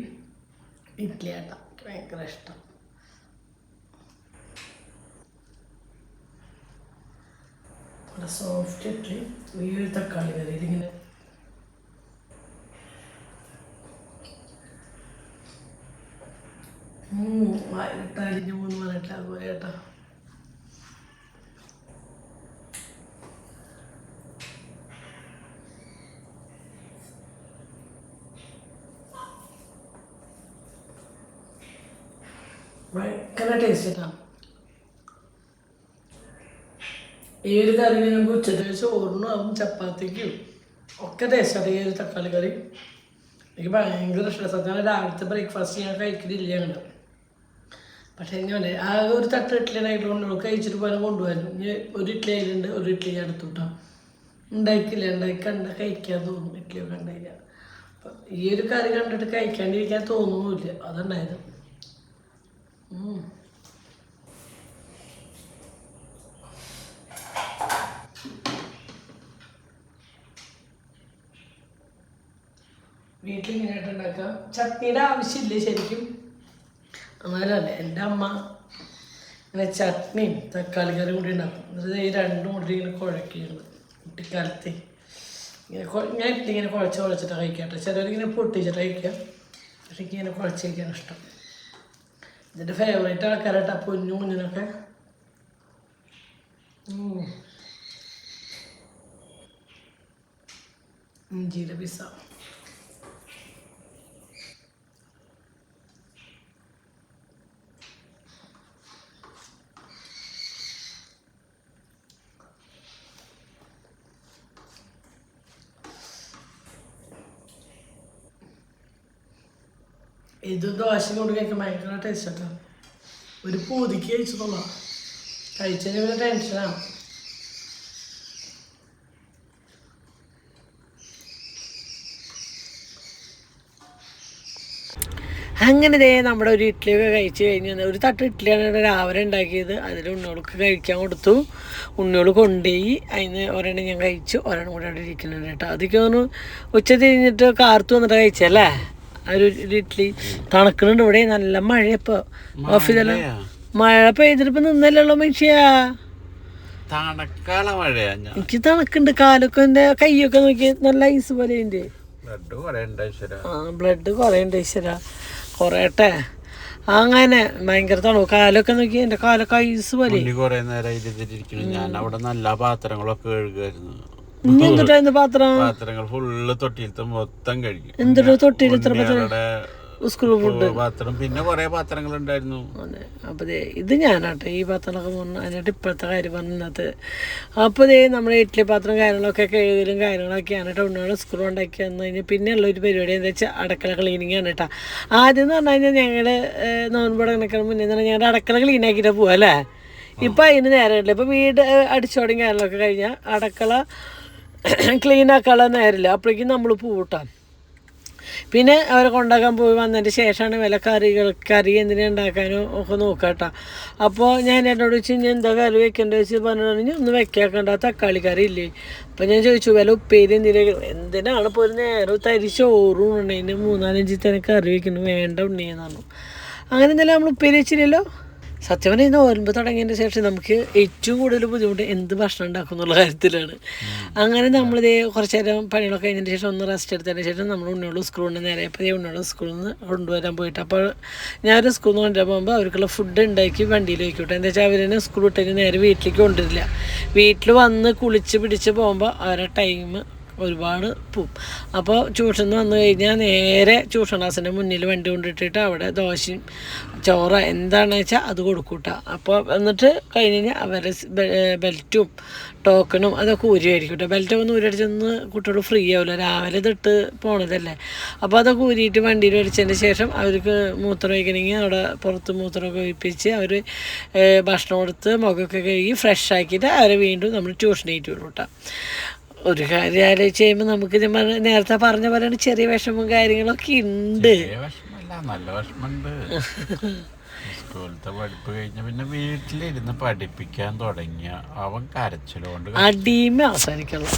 ഇഡ്ഡലി ആട്ട. ഭയങ്കര ഇഷ്ടം. നല്ല സോഫ്റ്റ് ആയിട്ട് ഈ ഒരു തക്കാളി കറി ഇതിങ്ങനെ വായിലിട്ട് മൂന്ന് പറഞ്ഞിട്ട് അതുപോലെ കേട്ടോ ഭയങ്കര ടേസ്റ്റ് കേട്ടോ ഈ ഒരു കറി നമുക്ക് ഉച്ചത്തേക്ക് ചോറിനും ആവും ചപ്പാത്തിക്കും. ഒക്കെ ടേസ്റ്റാണ് ഈ ഒരു തക്കാളി കറി. എനിക്ക് ഭയങ്കര ഇഷ്ടമാണ് സത്യം രാവിലത്തെ ബ്രേക്ക്ഫാസ്റ്റ് ഞാൻ കഴിക്കലില്ല അങ്ങനെ പക്ഷേ ഞാൻ ആ ഒരു തട്ട് ഇഡ്ഡലിനായിട്ടുകൊണ്ട് കൊണ്ടുപോകും കഴിച്ചിട്ട് പോലെ കൊണ്ടുപോകാനും ഇനി ഒരു ഇഡ്ഡലി അതിലുണ്ട് ഒരു ഇഡ്ഡലി ഞാൻ കേട്ടോ. ഉണ്ടാക്കില്ല ഉണ്ടാക്കി കണ്ട കഴിക്കാൻ തോന്നും. ഇഡ്ഡലിയൊക്കെ ഉണ്ടായില്ല അപ്പം ഈ ഒരു കറി കണ്ടിട്ട് കഴിക്കാണ്ടിരിക്കാൻ തോന്നുന്നില്ല അതുണ്ടായത്. വീട്ടിൽ ഇങ്ങനെയായിട്ട് ഉണ്ടാക്കാം ചട്നിയുടെ ആവശ്യമില്ല ശരിക്കും? എന്നാലല്ലേ എന്റെ അമ്മ ഇങ്ങനെ ചട്നിയും തക്കാളി കറിയും കൂടി ഉണ്ടാക്കും. എന്നിട്ട് ഈ രണ്ടും കൂടി ഇങ്ങനെ കുഴക്കിയിരുന്നു കുട്ടിക്കാലത്ത് ഇങ്ങനെ ഞാൻ ഇഡ്ഡലി ഇങ്ങനെ കുഴച്ച് കുഴച്ചിട്ട് കഴിക്കാട്ടെ ചിലവരിങ്ങനെ പൊട്ടിച്ചിട്ട് കഴിക്കാം പക്ഷെ എനിക്ക് ഇങ്ങനെ കുഴച്ച് കഴിക്കാൻ ഇഷ്ടം. ഇതിന്റെ ഫേവറേറ്റ് ആൾക്കാരായിട്ട് ആ പൊന്നു കുഞ്ഞിനൊക്കെ. ഇഞ്ചിയുടെ പിസ്സ ഇത് ദോശ കൊണ്ട് കഴിക്കാൻ ഭയങ്കര ടേസ്റ്റ് കേട്ടോ ഒരു പൂതിക്ക് കഴിച്ചതോളാം കഴിച്ചതിന് പിന്നെ ടെൻഷനാണ് അങ്ങനെ ദേ നമ്മുടെ ഒരു ഇഡ്ഡലിയൊക്കെ കഴിച്ച് കഴിഞ്ഞ് ഒരു തട്ട് ഇഡ്ഡലിയാണ് ഇവിടെ രാവിലെ ഉണ്ടാക്കിയത്. അതിൽ ഉണ്ണികൾക്ക് കഴിക്കാൻ കൊടുത്തു. ഉണ്ണികൾ കൊണ്ടുപോയി. അതിന് ഒരെണ്ണം ഞാൻ കഴിച്ചു. ഒരെണ്ണം കൂടെ ഇരിക്കുന്നുണ്ട് കേട്ടോ. അതൊക്കെ ഒന്ന് ഉച്ച തിരിഞ്ഞിട്ട് കാർത്ത് വന്നിട്ട് കഴിച്ചല്ലേ? ഒരു ഇഡ്ലി ഇഡ്ഡലി തണുക്കുന്നുണ്ട് ഇവിടെ. നല്ല മഴ ഇപ്പോൾ? മഴ പെയ്തിട്ടിപ്പോൾ നിന്നല്ലോ മനുഷ്യ. എനിക്ക് തണുക്കുണ്ട്. കാലൊക്കെ എന്റെ കൈയൊക്കെ നോക്കി നല്ല ഐസ് പോലെ ആ ബ്ലഡ് കുറേയുണ്ട് ഈശ്വര. കുറയട്ടെ. അങ്ങനെ ഭയങ്കര തണു കാലൊക്കെ നോക്കി എന്റെ കാലൊക്കെ ഐസ് പോലെ. കൊറേ നേരം ഞാൻ അവിടെ നല്ല പാത്രങ്ങളൊക്കെ കഴുകുമായിരുന്നു ഇനി എന്തിട്ടായിരുന്നു പാത്രം? പാത്രങ്ങൾ ഫുള്ള് തൊട്ടിയിലത്തെ മൊത്തം കഴിക്കും. എന്തിട്ട് തൊട്ടിയിൽ ഇത്ര ഫുഡ്. പാത്രം. പിന്നെ കുറെ പാത്രങ്ങൾ ഉണ്ടായിരുന്നു അതെ അപ്പോൾ ഇത് ഞാനാട്ടെ ഈ പാത്രങ്ങളൊക്കെ പറഞ്ഞു അതിനായിട്ട് ഇപ്പോഴത്തെ കാര്യം പറഞ്ഞത് അപ്പോൾ ദേ നമ്മുടെ ഇഡ്ഡലി പാത്രം കാര്യങ്ങളൊക്കെ കഴുകലും കാര്യങ്ങളൊക്കെയാണ് കേട്ടോ ഉണ്ണോട് സ്കൂൾ ഉണ്ടാക്കി വന്നു കഴിഞ്ഞാൽ പിന്നെയുള്ള ഒരു പരിപാടി എന്താ വെച്ചാൽ അടുക്കള ക്ലീനിങ് ആണ് കേട്ടോ ആദ്യം എന്ന് പറഞ്ഞു കഴിഞ്ഞാൽ ഞങ്ങൾ നോൻപോടെ കണക്കാൻ മുന്നേ എന്ന് പറഞ്ഞാൽ ഞങ്ങളുടെ അടുക്കള ക്ലീൻ ആക്കിയിട്ട് പോവാം അല്ലേ? ഇപ്പം അതിന് നേരമില്ല. ഇപ്പം വീട് അടിച്ചോടും കാര്യങ്ങളൊക്കെ കഴിഞ്ഞാൽ അടുക്കള ക്ലീൻ ആക്കാനുള്ള നേരമില്ല. അപ്പോഴേക്കും നമ്മൾ പൂട്ടാം പിന്നെ അവരെ കൊണ്ടാക്കാൻ പോയി വന്നതിന് ശേഷമാണ് വില കറികൾ കറി എന്തിനാ ഉണ്ടാക്കാനും ഒക്കെ നോക്കാട്ടോ അപ്പോൾ ഞാൻ എന്നോട് ചോദിച്ചു ഞാൻ എന്താ കറി വെക്കേണ്ടത്? വെച്ച് പറഞ്ഞു ഞാൻ ഒന്ന് വെക്കാക്കണ്ട തക്കാളി കറി ഇല്ലേ? അപ്പോൾ ഞാൻ ചോദിച്ചു വില ഉപ്പേരി എന്തിനാ? എന്തിനാണ് ഇപ്പോൾ ഒരു നേരം തരി ചോറും ഉണ്ണതിന് മൂന്നാലഞ്ചിൽ തന്നെ കറി വെക്കുന്നു വേണ്ട ഉണ്ണിയെന്ന് പറഞ്ഞു. അങ്ങനെ എന്തായാലും നമ്മൾ ഉപ്പേരി വെച്ചില്ലല്ലോ? സത്യം പറഞ്ഞാൽ നോൽമ്പ് തുടങ്ങിയതിന് ശേഷം നമുക്ക് ഏറ്റവും കൂടുതൽ ബുദ്ധിമുട്ട് എന്ത് ഭക്ഷണം ഉണ്ടാക്കും എന്നുള്ള കാര്യത്തിലാണ്. അങ്ങനെ നമ്മളിത് കുറച്ച് നേരം പണികളൊക്കെ കഴിഞ്ഞതിന് ശേഷം ഒന്ന് റെസ്റ്റ് എടുത്തതിന് ശേഷം നമ്മൾ ഉണ്ണിയുള്ള സ്കൂളിൽ നിന്ന് നേരെ ഇപ്പോൾ ഉണ്ണിയുള്ള സ്കൂളിൽ നിന്ന് കൊണ്ടുവരാൻ പോയിട്ട് അപ്പോൾ ഞാനൊരു സ്കൂളിൽ നിന്ന് കൊണ്ടുവരാൻ പോകുമ്പോൾ അവർക്കുള്ള ഫുഡ് ഉണ്ടാക്കി വണ്ടിയിൽ വയ്ക്കൂട്ടെ എന്താ വെച്ചാൽ അവരെ സ്കൂൾ വിട്ടതിന് നേരെ വീട്ടിലേക്ക് കൊണ്ടുവരില്ല. വീട്ടിൽ വന്ന് കുളിച്ച് പിടിച്ച് പോകുമ്പോൾ അവരുടെ ടൈം ഒരുപാട് പോവും അപ്പോൾ ട്യൂഷൻ വന്നു കഴിഞ്ഞാൽ നേരെ ട്യൂഷൻ ക്ലാസ്സിന്റെ മുന്നിൽ വണ്ടി കൊണ്ടിട്ടിട്ട് അവിടെ ദോശയും ചോറ എന്താണെന്ന് വെച്ചാൽ അത് കൊടുക്കൂട്ട. അപ്പോൾ എന്നിട്ട് കഴിഞ്ഞ് കഴിഞ്ഞാൽ അവരെ ബെൽറ്റും ടോക്കണും അതൊക്കെ ഊരിയായിരിക്കും കേട്ടോ ബെൽറ്റൊക്കെ ഒന്ന് ഊരടിച്ചൊന്ന് കുട്ടികൾ ഫ്രീ ആവില്ല രാവിലെ തൊട്ട് പോണതല്ലേ. അപ്പോൾ അതൊക്കെ ഊരിയിട്ട് വണ്ടിയിൽ വലിച്ചതിന് ശേഷം അവർക്ക് മൂത്രം ഒഴിക്കണമെങ്കിൽ അവിടെ പുറത്ത് മൂത്രമൊക്കെ ഒഴിപ്പിച്ച് അവർ ഭക്ഷണം കൊടുത്ത് മുഖമൊക്കെ കഴുകി ഫ്രഷ് ആക്കിയിട്ട് അവരെ വീണ്ടും നമ്മൾ ട്യൂഷനേറ്റ് വിടും കേട്ടോ ഒരു കാര്യം ആലോചിച്ച് കഴിയുമ്പോൾ നമുക്ക് നേരത്തെ പറഞ്ഞ പോലെയാണ് ചെറിയ വിഷമവും കാര്യങ്ങളൊക്കെ ഉണ്ട്. നല്ല വിഷമമുണ്ട് സ്കൂളത്തെ പഠിപ്പ് കഴിഞ്ഞ പിന്നെ വീട്ടിലിരുന്ന് പഠിപ്പിക്കാൻ തുടങ്ങിയ അവൻ കരച്ചിലോണ്ട് അടിയുമേ അവസാനിക്കുള്ളൂ.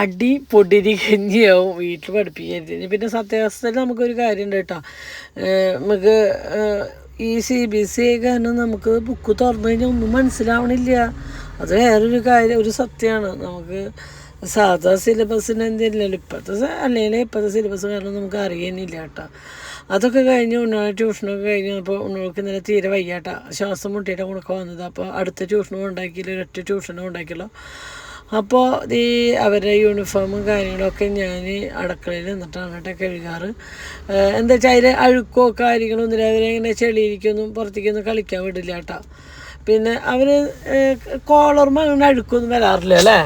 അടി പൊടിരി കഞ്ഞിയാവും വീട്ടിൽ പഠിപ്പിക്കാൻ പിന്നെ സത്യാവസ്ഥയിൽ നമുക്കൊരു കാര്യമുണ്ട് കേട്ടോ. നമുക്ക് ഈ സി ബി എസ് സി കാരണം നമുക്ക് ബുക്ക് തുറന്നു കഴിഞ്ഞാൽ ഒന്നും മനസ്സിലാവണില്ല. അത് വേറൊരു കാര്യം ഒരു സത്യമാണ് നമുക്ക് സാധാ സിലബസിന് എന്തില്ലല്ലോ ഇപ്പോഴത്തെ അല്ലെങ്കിൽ ഇപ്പോഴത്തെ സിലബസ് കാരണം നമുക്ക് അറിയാനില്ല കേട്ടോ. അതൊക്കെ കഴിഞ്ഞ് ഉണ്ണാളെ ട്യൂഷനൊക്കെ കഴിഞ്ഞ് അപ്പോൾ ഉണ്ണോൾക്ക് ഇന്നലെ തീരെ വയ്യാട്ട. ശ്വാസം മുട്ടിയിട്ട് കൊടുക്കാൻ വന്നത്. അപ്പോൾ അടുത്ത ട്യൂഷനും ഉണ്ടാക്കിയില്ല. ഒരൊറ്റ ട്യൂഷനും ഉണ്ടാക്കിയല്ലോ. അപ്പോൾ ഈ അവരുടെ യൂണിഫോമും കാര്യങ്ങളൊക്കെ ഞാൻ അടുക്കളയിൽ നിന്നിട്ടാണ് കേട്ടോ കഴുകാറ്. എന്താ വെച്ചാൽ അതിൽ അഴുക്കോ കാര്യങ്ങളോ ഒന്നും അവരെ ഇങ്ങനെ ചെളിയിരിക്കൊന്നും പുറത്തേക്കൊന്നും കളിക്കാൻ വിടില്ല കേട്ടോ. പിന്നെ അവർ കോളർമ അങ്ങനെ അഴുക്കൊന്നും വരാറില്ല അല്ലേ?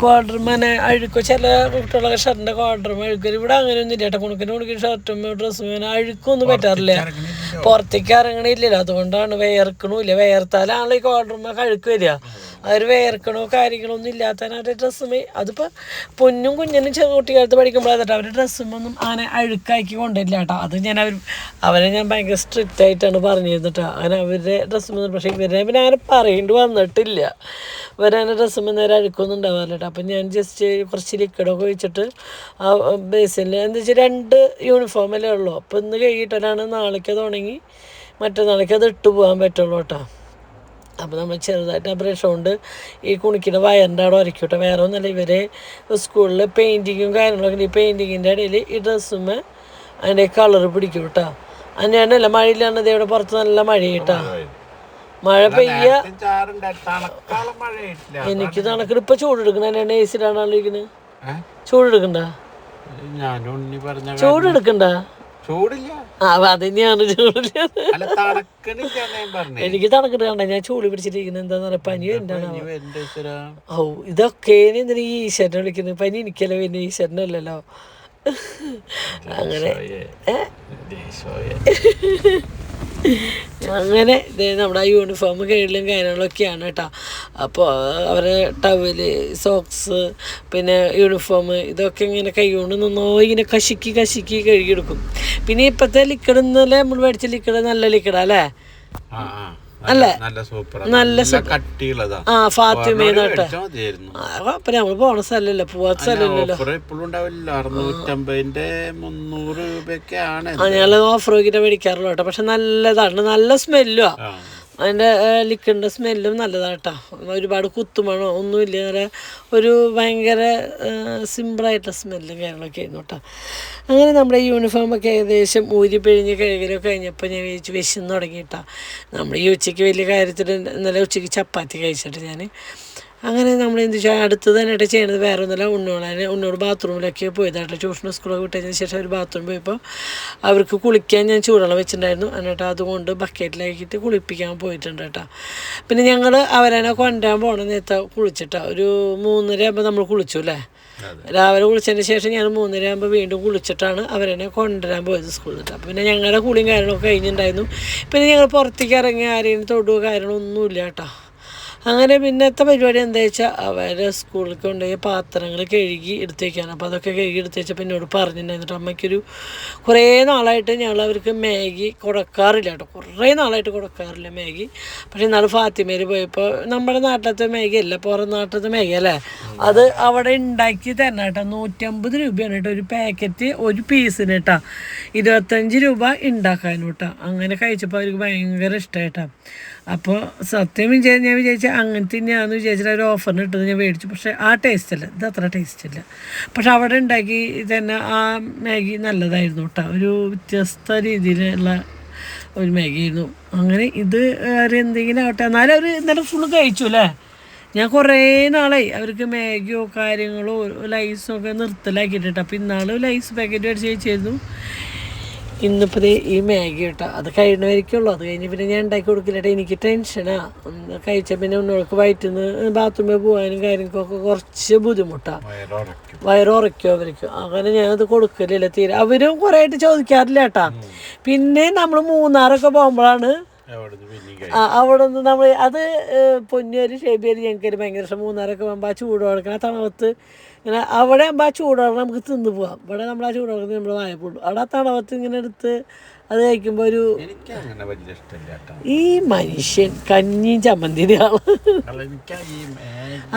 കോർഡർമാനെ അഴുക്കോ. ചില കുട്ടികളൊക്കെ ഷർട്ടിന്റെ കോർഡർമ അഴുക്കും ഇവിടെ അങ്ങനെ ഒന്നും ഇല്ല കുണുക്കിന് കുണുക്കി ഷർട്ടും ഡ്രസ്സും അങ്ങനെ അഴുക്കൊന്നും പറ്റാറില്ല. പുറത്തേക്ക് ഇറങ്ങണില്ലല്ലോ അതുകൊണ്ടാണ് വിയർക്കണമില്ല വേർത്താലാണല്ലോ ഈ കോർഡർമ അഴുക്ക് വരിക. അവർ വേർക്കണോ കാര്യങ്ങളോ ഒന്നും ഇല്ലാത്ത അവരുടെ ഡ്രസ്സുമേ അതിപ്പോൾ പൊന്നും കുഞ്ഞിനും ചെറു കുട്ടിക്കാലത്ത് പഠിക്കുമ്പോഴാണ് അവരുടെ ഡ്രസ്സുമൊന്നും അങ്ങനെ അഴുക്കാക്കി കൊണ്ടില്ല കേട്ടോ. അത് ഞാൻ അവർ അവരെ ഞാൻ ഭയങ്കര സ്ട്രിക്റ്റ് ആയിട്ടാണ് പറഞ്ഞിരുന്നത് കേട്ടോ. അങ്ങനെ അവരുടെ ഡ്രസ്സുമൊന്നും പക്ഷേ ഇവരെ പിന്നെ അങ്ങനെ പറയേണ്ടി വന്നിട്ടില്ല. ഇവരങ്ങനെ ഡ്രസ്സുമ്പോൾ നേരെ അഴുക്കൊന്നും ഉണ്ടാവാറില്ല കേട്ടോ. അപ്പം ഞാൻ ജസ്റ്റ് കുറച്ച് ലിക്വിഡൊക്കെ ഒഴിച്ചിട്ട് ആ ബേസിൽ എന്താ വെച്ചാൽ രണ്ട് യൂണിഫോമല്ലേ ഉള്ളൂ. അപ്പോൾ ഇന്ന് കഴുകിയിട്ടാണ് നാളേക്ക് അത് ഉണങ്ങി മറ്റന്നാളേക്ക് അത് ഇട്ട് പോകാൻ പറ്റുള്ളൂ കേട്ടോ. അപ്പോൾ നമ്മൾ ചെറുതായിട്ട് ആ ബ്രഷ് കൊണ്ട് ഈ കുണിക്കുന്ന വയറിന്റെ അവിടെ ഉരയ്ക്കും കേട്ടോ വേറെ ഒന്നുമല്ല ഇവരെ സ്കൂളിൽ പെയിന്റിങ്ങും കാര്യങ്ങളൊക്കെ. ഈ പെയിന്റിങ്ങിന്റെ ഇടയിൽ ഈ ഡ്രസ്സും അതിന്റെ കളർ പിടിക്കും കേട്ടോ. അതിനാണല്ല മഴയില്ലാണ്ട് ഇവിടെ പുറത്ത് നല്ല മഴ കേട്ടോ മഴ പെയ്യ നേരത്തെ ചാറുണ്ടായിരുന്നു തണുക്കാളം മഴയിട്ടില്ല എനിക്ക് തണുക്കിട്ട് ഇപ്പൊ ചൂടെടുക്കണം അതിനാണ് എ സിയിലാണല്ലോ ഇരിക്കുന്നത് എടുക്കണ്ട ചൂടെടുക്കണ്ട? ചൂടെടുക്കണ്ട? എനിക്ക് തണക്കിട്ടാണ്ട ഞാൻ ചൂട് പിടിച്ചിട്ടിരിക്കുന്നത് എന്താന്ന് പറയാ പനി എന്താണ്. ഓ ഇതൊക്കെ എന്തിനാ ഈ ഈശ്വരനെ വിളിക്കുന്നത് പനി എനിക്കല്ലോ പിന്നെ ഈശ്വരനല്ലല്ലോ അങ്ങനെ. ഏ? അങ്ങനെ ദേ നമ്മുടെ യൂണിഫോം കീഴിലും കാര്യങ്ങളൊക്കെയാണ് കേട്ടോ അപ്പോൾ അവരെ ടവൽ സോക്സ് പിന്നെ യൂണിഫോം ഇതൊക്കെ ഇങ്ങനെ കൈകൊണ്ട് നന്നായി ഇങ്ങനെ കശിക്കി കശിക്കി കഴുകിയെടുക്കും. പിന്നെ ഇപ്പോഴത്തെ ലിക്വിഡ് ഇന്നലെ നമ്മൾ മേടിച്ച ലിക്വിഡ് നല്ല ലിക്വിഡാ അല്ലേ? ആ. നല്ല ആ ഫാത്തിമേന്ന് അപ്പൊ നമ്മൾ പോണ സ്ഥലല്ലേ പോവാത്ത സ്ഥലല്ലോ ആ ഞങ്ങൾ ഓഫർ നോക്കിയിട്ട് മേടിക്കാറുള്ളൂ കേട്ടോ. പക്ഷെ നല്ലതാണ് നല്ല സ്മെല്ലുവാ ആ. അതിന്റെ ലിക്വിഡിന്റെ സ്മെല്ലും നല്ലതാണ് കേട്ടോ ഒരുപാട് കുത്തുമണോ ഒന്നുമില്ല. അങ്ങനെ ഒരു ഭയങ്കര സിമ്പിളായിട്ടുള്ള സ്മെല്ലും കാര്യങ്ങളൊക്കെ ആയിരുന്നു കേട്ടോ അങ്ങനെ നമ്മുടെ യൂണിഫോമൊക്കെ ഏകദേശം ഊരി പിഴിഞ്ഞ് കഴുകലൊക്കെ കഴിഞ്ഞപ്പോൾ ഞാൻ വിചാരിച്ചു വിശന്ന് തുടങ്ങിയിട്ടാണ് നമ്മൾ ഈ ഉച്ചയ്ക്ക് വലിയ കാര്യത്തിൽ ഇന്നലെ ഉച്ചയ്ക്ക് ചപ്പാത്തി കഴിച്ചിട്ട് ഞാൻ അങ്ങനെ നമ്മൾ എന്ത് ചെയ്യുക അടുത്ത് തന്നെയായിട്ട് ചെയ്യണത് വേറെ ഒന്നുമില്ല ഉണ്ണോളാൻ ഉണ്ണോട് ബാത്റൂമിലൊക്കെ പോയതായിട്ട് ട്യൂഷൻ സ്കൂളൊക്കെ വിട്ടതിന് ശേഷം അവർ ബാത്റൂമിൽ പോയപ്പോൾ അവർക്ക് കുളിക്കാൻ ഞാൻ ചൂടുവെള്ളം വെച്ചിട്ടുണ്ടായിരുന്നു. എന്നിട്ട് അതുകൊണ്ട് ബക്കറ്റിലാക്കിയിട്ട് കുളിപ്പിക്കാൻ പോയിട്ടുണ്ട് കേട്ടോ. പിന്നെ ഞങ്ങൾ അവരെന്നെ കൊണ്ടാൻ പോകണം നേരത്തെ കുളിച്ചിട്ടോ. ഒരു മൂന്നര ആകുമ്പോൾ നമ്മൾ കുളിച്ചു അല്ലേ? രാവിലെ കുളിച്ചതിന് ശേഷം ഞാൻ മൂന്നര ആകുമ്പോൾ വീണ്ടും കുളിച്ചിട്ടാണ് അവരെന്നെ കൊണ്ടുവരാൻ പോയത് സ്കൂളിൽ നിന്ന്. അപ്പോൾ പിന്നെ ഞങ്ങളുടെ കുളിയും കാര്യങ്ങളൊക്കെ കഴിഞ്ഞിട്ടുണ്ടായിരുന്നു. പിന്നെ ഞങ്ങൾ പുറത്തേക്ക് ഇറങ്ങി ആരെയും തൊടുകയോ കാര്യങ്ങളൊന്നുമില്ല കേട്ടോ. അങ്ങനെ പിന്നത്തെ പരിപാടി എന്താ വെച്ചാൽ അവരെ സ്കൂളിൽ കൊണ്ടുപോയി പാത്രങ്ങൾ കഴുകി എടുത്തേക്കാണ്. അപ്പോൾ അതൊക്കെ കഴുകി എടുത്തേച്ചപ്പോൾ എന്നോട് പറഞ്ഞിട്ടുണ്ടായിരുന്നു അമ്മയ്ക്കൊരു കുറേ നാളായിട്ട് ഞങ്ങൾ അവർക്ക് മാഗി കൊടുക്കാറില്ല കേട്ടോ. കുറേ നാളായിട്ട് കൊടുക്കാറില്ല മാഗി. പക്ഷേ ഇന്നാൾ ഫാത്തിമയിൽ പോയപ്പോൾ നമ്മുടെ നാട്ടിലത്തെ മാഗി അല്ല പുറം നാട്ടിലത്തെ മാഗി അല്ലേ? അത് അവിടെ ഉണ്ടാക്കി തരണം കേട്ടോ. നൂറ്റമ്പത് രൂപയാണ് കേട്ടോ ഒരു പാക്കറ്റ് ഒരു പീസിന് കേട്ടോ. ഇരുപത്തഞ്ച് രൂപ ഉണ്ടാക്കാനും കേട്ടോ. അങ്ങനെ കഴിച്ചപ്പോൾ അവർക്ക് ഭയങ്കര ഇഷ്ടമായിട്ടാ അപ്പോൾ സത്യം വിചാരിച്ച് ഞാൻ വിചാരിച്ച അങ്ങനെ തന്നെയാണെന്ന് വിചാരിച്ചിട്ട് ഒരു ഓഫറിന് ഇട്ടത് ഞാൻ മേടിച്ചു. പക്ഷേ ആ ടേസ്റ്റ് അല്ല ഇത് അത്ര ടേസ്റ്റ് ഇല്ല. പക്ഷെ അവിടെ ഉണ്ടാക്കി തന്നെ ആ മാഗി നല്ലതായിരുന്നു കേട്ടോ ഒരു വ്യത്യസ്ത രീതിയിലുള്ള ഒരു മാഗി ആയിരുന്നു അങ്ങനെ ഇത് വേറെ എന്തെങ്കിലും ആവട്ടെ. എന്നാലും അവർ ഇന്നലെ ഫുള്ള് കഴിച്ചു അല്ലേ ഞാൻ കുറേ നാളായി അവർക്ക് മാഗിയോ കാര്യങ്ങളോ ലൈസോ ഒക്കെ നിർത്തലാക്കിയിട്ടുണ്ട് അപ്പോൾ ഇന്നാൾ ലൈസ് പാക്കറ്റ് മേടിച്ച് കഴിച്ചായിരുന്നു ഇന്നിപ്പോൾ ഈ മാഗി കേട്ടോ. അത് കഴിയണമായിരിക്കുള്ളൂ അത് കഴിഞ്ഞ് പിന്നെ ഞാൻ ഉണ്ടാക്കി കൊടുക്കില്ലട്ടെ എനിക്ക് ടെൻഷനാ. കഴിച്ച പിന്നെ ഒന്നോൾക്ക് വയറ്റിന്ന് ബാത്റൂമിൽ പോകാനും കാര്യങ്ങൾക്കൊക്കെ കുറച്ച് ബുദ്ധിമുട്ടാണ് വയറുറയ്ക്കും. അവർക്ക്. അങ്ങനെ ഞാനത് കൊടുക്കലില്ല തീരെ. അവരും കുറേ ആയിട്ട് ചോദിക്കാറില്ല കേട്ടാ. പിന്നെ നമ്മൾ മൂന്നാറൊക്കെ പോകുമ്പോഴാണ് അവിടെ നിന്ന് നമ്മൾ അത് ഏഹ്, ഷേബിയൊരു ഞങ്ങൾക്കൊരു ഞങ്ങൾക്ക് ഭയങ്കര ഇഷ്ടം. മൂന്നാറൊക്കെ പോകുമ്പോൾ ആ ചൂട് കൊടുക്കണം ആ തണവത്ത് ഇങ്ങനെ അവിടെ ആ ചൂടോടെ നമുക്ക് തിന്ന് പോവാം. ഇവിടെ നമ്മൾ ആ ചൂടോടെ നമ്മൾ വായപ്പുള്ളൂ അവിടെ ആ തടവത്ത് ഇങ്ങനെ എടുത്ത് അത് കഴിക്കുമ്പോൾ ഒരു ഈ മനുഷ്യൻ കഞ്ഞി ചമ്മന്തിന്റെ ആൾ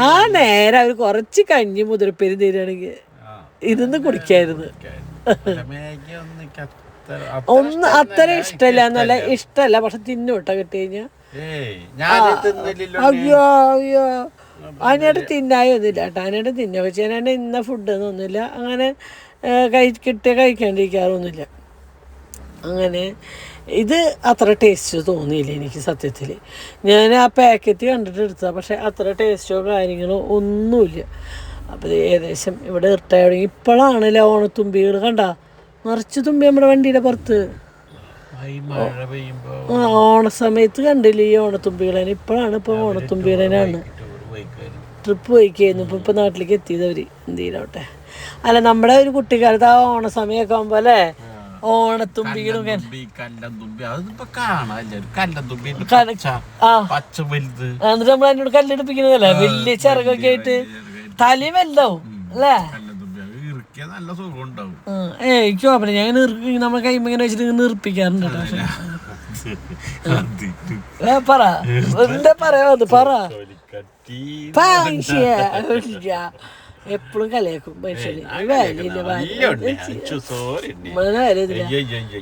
ആ നേരെ അവർ കുറച്ച് കഞ്ഞി മുതിരപ്പേരും തരികയാണെങ്കിൽ ആ, ഇതൊന്നും കുടിക്കായിരുന്നു. ഒന്നും അത്ര ഇഷ്ടമല്ല എന്നല്ല ഇഷ്ടമല്ല. പക്ഷെ തിന്നു കേട്ടോ കിട്ടി കഴിഞ്ഞാൽ അയ്യോ അയ്യോ. അതിനായിട്ട് തിന്നായൊന്നുമില്ല കേട്ടോ. അതിനായിട്ട് തിന്നാ. പക്ഷേ അതിനായിട്ട് ഇന്ന ഫുഡ് ഒന്നുമില്ല. അങ്ങനെ കഴി കിട്ടിയ കഴിക്കാണ്ടിരിക്കാറൊന്നുമില്ല. അങ്ങനെ ഇത് അത്ര ടേസ്റ്റ് തോന്നിയില്ല എനിക്ക് സത്യത്തിൽ. ഞാൻ ആ പാക്കറ്റ് കണ്ടിട്ട് എടുത്തതാണ് പക്ഷേ അത്ര ടേസ്റ്റോ കാര്യങ്ങളോ ഒന്നുമില്ല. അപ്പോൾ ഏകദേശം ഇവിടെ ഇർട്ടായി തുടങ്ങി. ഇപ്പോഴാണല്ലേ ഓണത്തുമ്പികൾ കണ്ട. നിറച്ച് തുമ്പി നമ്മുടെ വണ്ടിയുടെ പുറത്ത്. ഓണസമയത്ത് കണ്ടില്ല ഈ ഓണത്തുമ്പികളെ ഇപ്പോഴാണ് ഇപ്പോൾ ഓണത്തുമ്പികളെ ആണ് പോയിക്കായിരുന്നു ട്രിപ്പ് പോയിക്കായിരുന്നു. ഇപ്പോൾ ഇപ്പോൾ നാട്ടിലേക്ക് എത്തിയത് അവർ എന്തെങ്കിലാവട്ടെ അല്ല നമ്മുടെ ഒരു കുട്ടിക്കാലത്ത് ആ ഓണ സമയമൊക്കെ ആകുമ്പോൾ അല്ലേ ഓണത്തുമ്പികളും എന്നിട്ട് നമ്മൾ അതിനോട് കല്ലെടുപ്പിക്കുന്നതല്ലേ? വലിയ ചിറകൊക്കെ ആയിട്ട് തലയും വലുതാവും അല്ലേ? നല്ല സുഖം ഉണ്ടാവും. ഏ എനിക്ക് കുഴപ്പമില്ല ഞാൻ നമ്മളെ നമ്മൾ കൈ ഇങ്ങനെ വെച്ചിട്ട് ഇങ്ങനെ പറ. എന്താ പറയാ പറ. എപ്പോഴും കളിയാക്കും മനുഷ്യന്.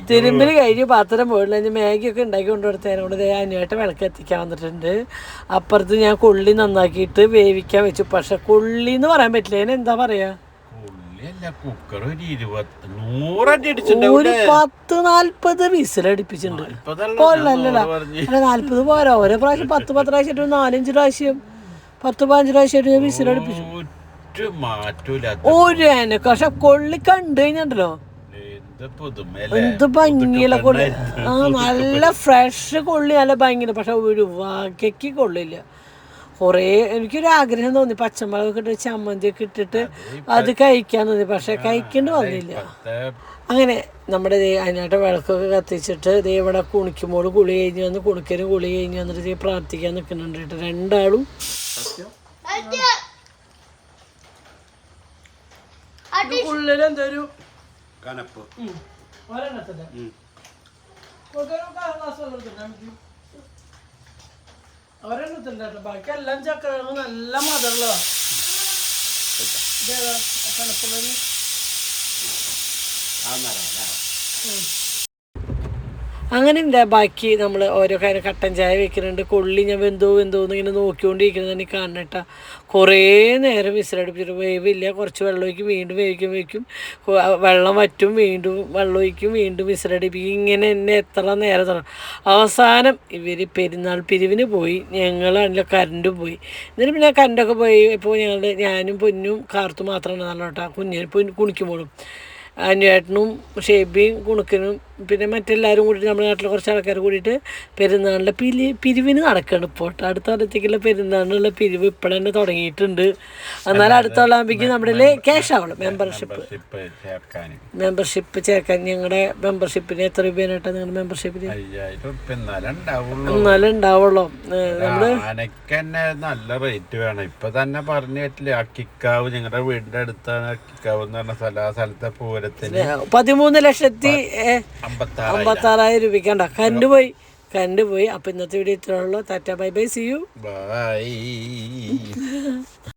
തിരുമ്പിൽ കഴിഞ്ഞ് പാത്രം പോയില്ല ഞാൻ മാഗി ഒക്കെ ഉണ്ടാക്കി കൊണ്ടുകൊടുത്തതിനോട് ദേ അനുവായിട്ട് വിളക്ക് എത്തിക്കാൻ വന്നിട്ടുണ്ട്. അപ്പുറത്ത് ഞാൻ കൊള്ളി നന്നാക്കിയിട്ട് വേവിക്കാൻ വെച്ചു. പക്ഷെ കൊള്ളി എന്ന് പറയാൻ പറ്റില്ല. ഞാൻ എന്താ പറയാ? ഒരു പത്ത് നാല്പത് വിസിലടിപ്പിച്ചിട്ടുണ്ട്. അടിപ്പിച്ചിട്ടുണ്ട് അല്ല നാല്പത് പോരാ. ഓരോ പ്രാവശ്യം പത്ത് പത്ത് പ്രാവശ്യം നാലഞ്ച് പ്രാവശ്യം പത്ത് പതിനഞ്ച് പ്രാവശ്യം മാറ്റൂല ഒരു എനക്ക് പക്ഷെ കൊള്ളി കണ്ടു കഴിഞ്ഞിട്ടുണ്ടല്ലോ. എന്ത് ഭംഗിയുള്ള കൊള്ളി. ആ നല്ല ഫ്രഷ് കൊള്ളി നല്ല ഭംഗി പക്ഷെ ഒരു വകയ്ക്ക് കൊള്ളില്ല. കുറേ എനിക്കൊരു ആഗ്രഹം തോന്നി. പച്ചമുളക് ഇട്ട് ചമ്മന്തി ഒക്കെ ഇട്ടിട്ട് അത് കഴിക്കാൻ തോന്നി. പക്ഷെ കഴിക്കേണ്ടി വന്നില്ല. അങ്ങനെ നമ്മുടെ അതിനായിട്ട് വിളക്കൊക്കെ കത്തിച്ചിട്ട് ദേ ഇവിടെ കുണിക്കുമ്പോൾ കുളി കഴിഞ്ഞ് വന്ന് കുണിക്കനും കുളി കഴിഞ്ഞ് വന്നിട്ട് ദേ പ്രാർത്ഥിക്കാൻ നിൽക്കുന്നുണ്ട് കേട്ടോ. രണ്ടാളും. ഉള്ളിലെന്തൊരു കനപ്പ്. ഒരെണ്ണത്തിന്റെ. ബാക്കി എല്ലാം ചക്രങ്ങൾ നല്ല മധുരമുള്ളതാ. ഇതേതാ? തണുപ്പുള്ളത് അങ്ങനെ എന്താ ബാക്കി നമ്മൾ ഓരോ കാര്യം കട്ടൻ ചായ വെക്കുന്നുണ്ട് കൊള്ളി ഞാൻ വെന്തോ വെന്തോ എന്ന് ഇങ്ങനെ നോക്കിക്കൊണ്ടിരിക്കുന്നത് എനിക്ക് കണ്ടിട്ട കുറേ നേരം വിസിലടുപ്പിച്ചിട്ട് വേവില്ല. കുറച്ച് വെള്ളം ഒഴിക്കും വീണ്ടും വേവിക്കും വയ്ക്കും വെള്ളം വറ്റും വീണ്ടും വെള്ളം ഒഴിക്കും വീണ്ടും വിസിലടിപ്പിക്കും ഇങ്ങനെ എന്നെ എത്ര നേരം തുടങ്ങും. അവസാനം ഇവർ പെരുന്നാൾ പിരിവിന് പോയി. ഞങ്ങളാണല്ലോ കറണ്ട് പോയി. എന്നിട്ട് പിന്നെ കറണ്ടൊക്കെ പോയി. ഇപ്പോൾ ഞങ്ങൾ ഞാനും പൊന്നും കാർത്തും മാത്രമാണ്. നല്ല കേട്ടോ. കുഞ്ഞിന് കുണിക്കുമ്പോഴും. അനുവേട്ടനും ഷേബിയും കുണുക്കനും പിന്നെ മറ്റെല്ലാവരും കൂടിയിട്ട് നമ്മുടെ നാട്ടിൽ കുറച്ച് ആൾക്കാർ കൂടിയിട്ട് പെരുന്നാളിന്റെ പിരി പിരിവിന് നടക്കുകയാണ് ഇപ്പോൾ. അടുത്ത കൊല്ലത്തേക്കുള്ള പെരുന്നാളിനുള്ള പിരിവ് ഇപ്പോൾ തന്നെ തുടങ്ങിയിട്ടുണ്ട്. എന്നാൽ അടുത്ത കൊല്ലാകുമ്പോഴേക്കും നമ്മുടെ ക്യാഷ് ആവണം മെമ്പർഷിപ്പ് മെമ്പർഷിപ്പ് ചേർക്കാൻ. ഞങ്ങളുടെ മെമ്പർഷിപ്പിന് എത്ര രൂപയായിട്ടാണ് നിങ്ങളുടെ മെമ്പർഷിപ്പിന് എന്നാലേ ഉണ്ടാവുള്ളൂ. നമ്മൾ നല്ല റേറ്റ് വേണം. ഇപ്പൊ തന്നെ പറഞ്ഞു കേട്ടില്ലേ അക്കിക്കാവ് ഞങ്ങളുടെ വീടിന്റെ അടുത്താണ് അക്കിക്കാവ് എന്ന് പറഞ്ഞ സ്ഥലം സ്ഥലത്തെ പൂരത്തിന് പതിമൂന്ന് ലക്ഷത്തി അമ്പത്താറായിരം. രൂപ രൂപയ്ക്കണ്ട? കണ്ടുപോയി പോയി. കറണ്ട് പോയി. അപ്പം ഇന്നത്തെ വീഡിയോ ഇത്രയുള്ളൂ tata bye bye. See you bye